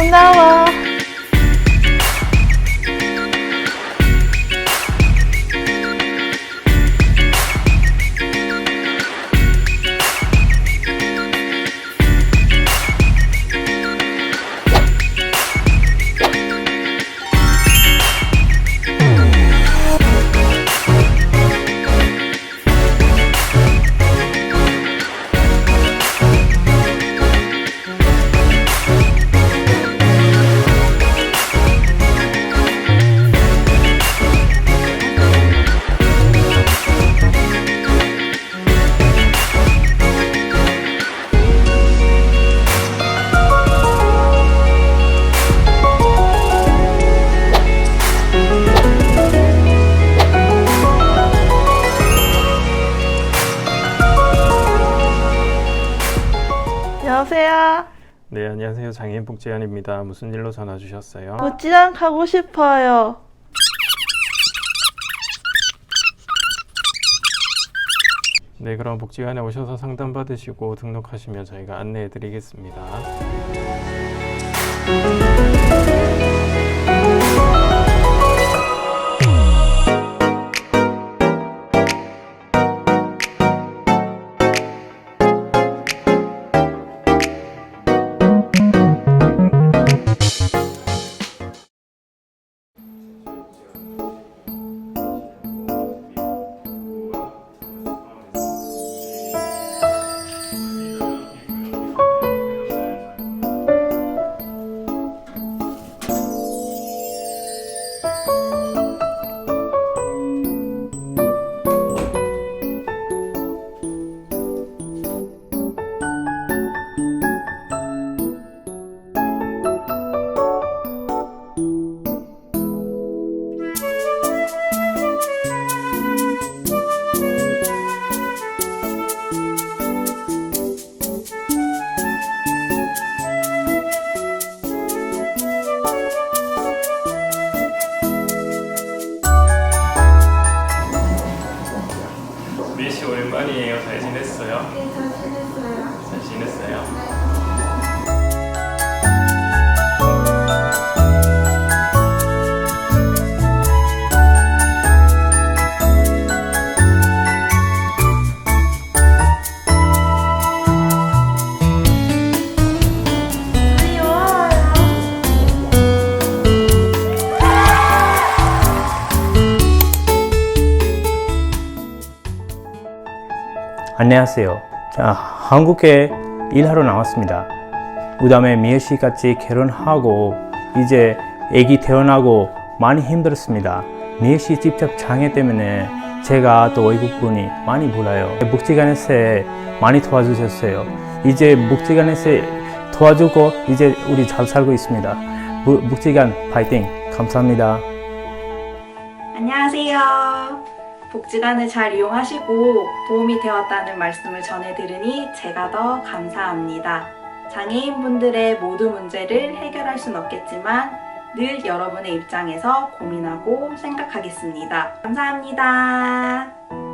형나 와. 여보세요. 네, 안녕하세요. 장애인 복지관입니다. 무슨 일로 전화 주셨어요? 복지관 가고 싶어요. 네, 그럼 복지관에 오셔서 상담 받으시고 등록하시면 저희가 안내해 드리겠습니다. 오랜만이에요. 잘 지냈어요? 네, 잘 지냈어요. 잘 지냈어요? 안녕하세요. 자, 한국에 일하러 나왔습니다. 그 다음에 미애 씨 같이 결혼하고 이제 아기 태어나고 많이 힘들었습니다. 미애 씨 직접 장애 때문에 제가 또 외국분이 많이 몰라요. 복지관에서 많이 도와주셨어요. 이제 복지관에서 도와주고 이제 우리 잘 살고 있습니다. 부- 복지관 파이팅 감사합니다. 안녕하세요. 복지관을 잘 이용하시고 도움이 되었다는 말씀을 전해 들으니 제가 더 감사합니다. 장애인분들의 모든 문제를 해결할 순 없겠지만 늘 여러분의 입장에서 고민하고 생각하겠습니다. 감사합니다.